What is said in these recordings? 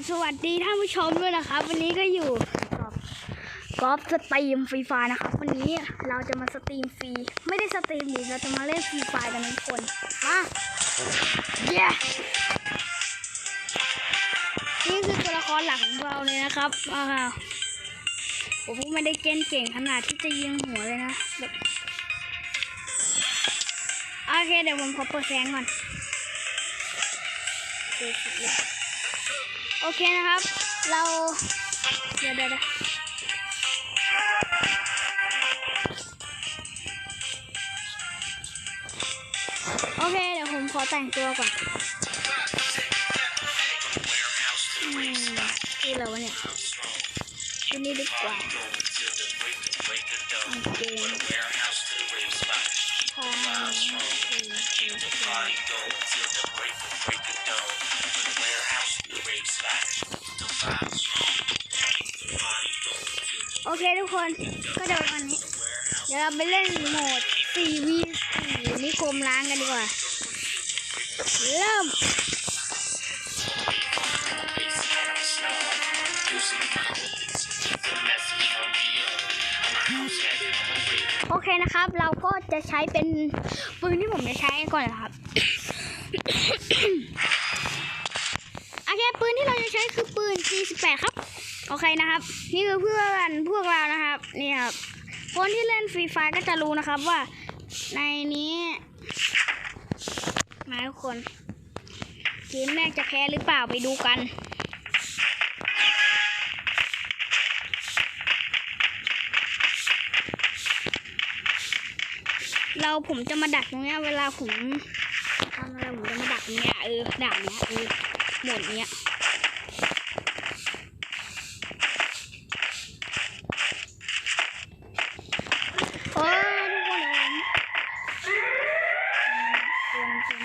บสวัสดีท่านผู้ชมด้วยนะครับ วันนี้ก็อยู่กับกอล์ฟสตรีมฟรีไฟนะครับ วันนี้เราจะมาสตรีมฟรี ไม่ได้สตรีมดิเราจะมาเล่นฟรีไฟกันทุกคนมาเย้นี่คือตัวละครหลักของเราเลยนะครับอ่าผมไม่ได้เก่งเก่งขนาดที่จะยิงหัวเลยนะแบบโอเคเดี๋ยวผมขอเปิดแสงก่อน โอเคนะครับ เรา เดี๋ยวเดี๋ยวโอเค เดี๋ยวผมขอแต่งตัวก่อนอืมคืออะไรวะเนี่ยชุดนี้ดีกว่าโอเค เคทุกคนก็เดี๋ยววันนี้ เดี๋ยวเราไปเล่นโหมด 4v 4 นิคมล้างกันดีกว่า เริ่มโอเคนะครับ เราก็จะใช้เป็นปืนที่ผมจะใช้ก่อนนะครับโอเคปืนที่เราจะใช้คือปืน G18 ครับ โอเคนะครับ นี่คือเพื่อนพวกเรานะครับนี่ครับคนที่เล่นฟรีไฟก็จะรู้นะครับว่าในนี้มาทุกคนเกมแรกจะแพ้หรือเปล่าไปดูกันเราผมจะมาดักตรงเนี้ย เวลาผมทำอะไรผมจะมาดักตรงเนี้ยเออด่านเนี้ยเออหมดเนี้ย โอ้ยทุกคนผมจริง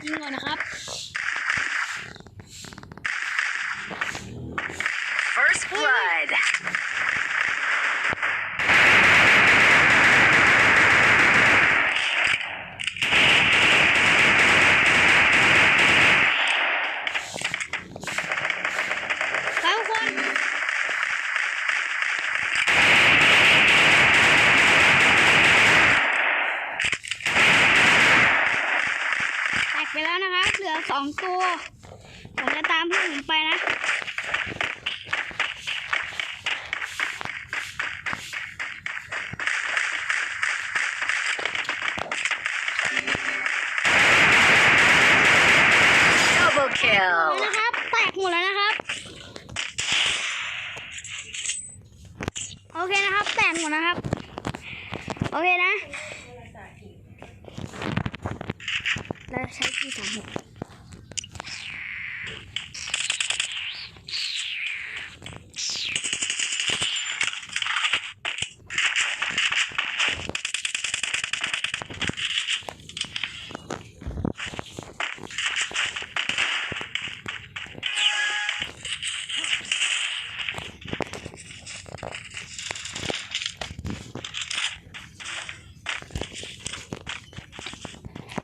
จริงก่อนนะครับ First blood. ครับทุกคนแตกไปแล้วนะครับ เหลือสองตัว ผมจะตามเพื่อนผมไปนะ Double หม kill. ดแล้วนะครับแตกหมดแล้วนะครับ โอเคนะครับ แตกหมดนะครับ โอเคนะ เราใช้ที่สามหก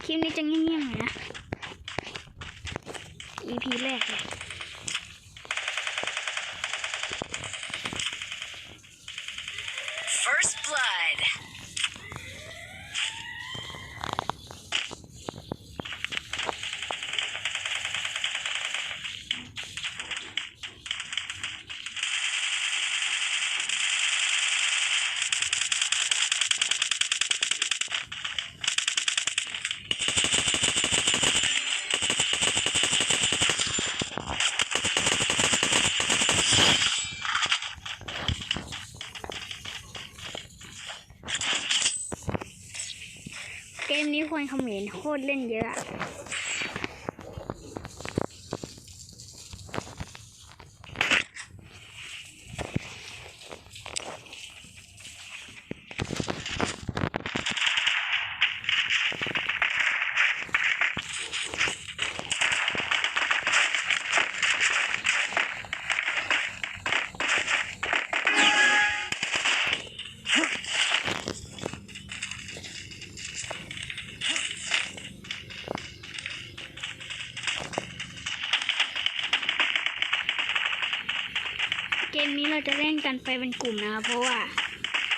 คลิปนี้จะเงียบ ที่แรกเลย First blood. เกมนี้ คนเขมรโคตรเล่นเยอะ เกมนี้เราจะเล่นกันไปเป็นกลุ่มนะครับ เพราะว่า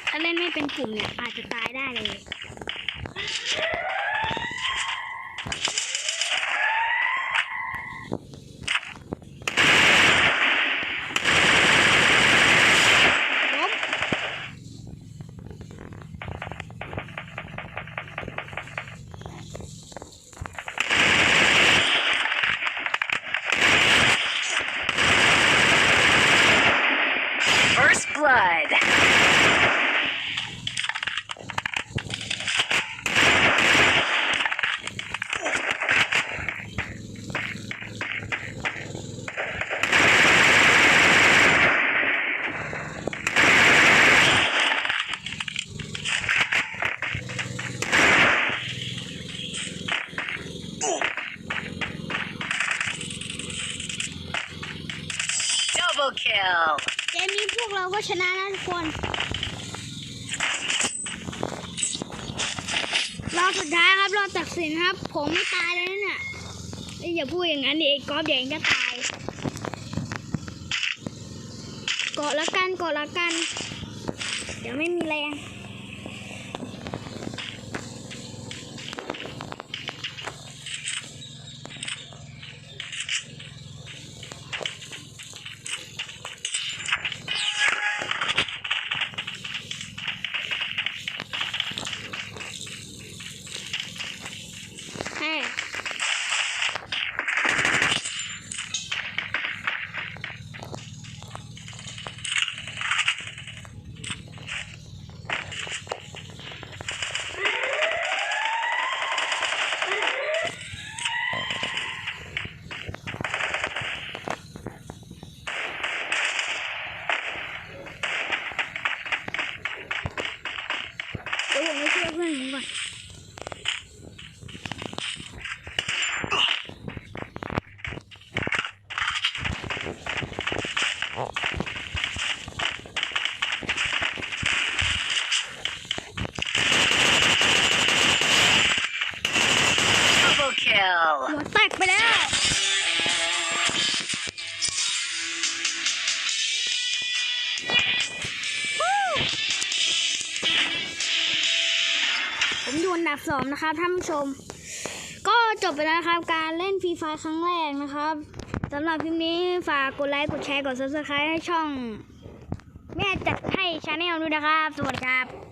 ถ้าเล่นไม่เป็นกลุ่มเนี่ยอาจจะตายได้เลย blood. มนี้พวกเราก็ชนะนะทุกคนรอบสุดท้ายครับรอบตัดสินครับ ผมไม่ตายเลยนะเนี่ยอ้ยอย่าพูดอย่างนั้นดิไอ้กอล์ฟเดี๋ยวเองก็ตายเกาะละกันเกาะละกัน เดี๋ยวไม่มีแรง แฮ่ เดี๋ยว ผมอยู่อันดับสองนะครับท่านผู้ชม ก็จบไปแล้วนะครับการเล่นฟรีไฟครั้งแรกนะครับสำหรับคลิปนี้ฝากกดไลค์กดแชร์กด subscribe ให้ช่อง แม่จัดให้ชาแนลด้วยนะครับ สวัสดีครับ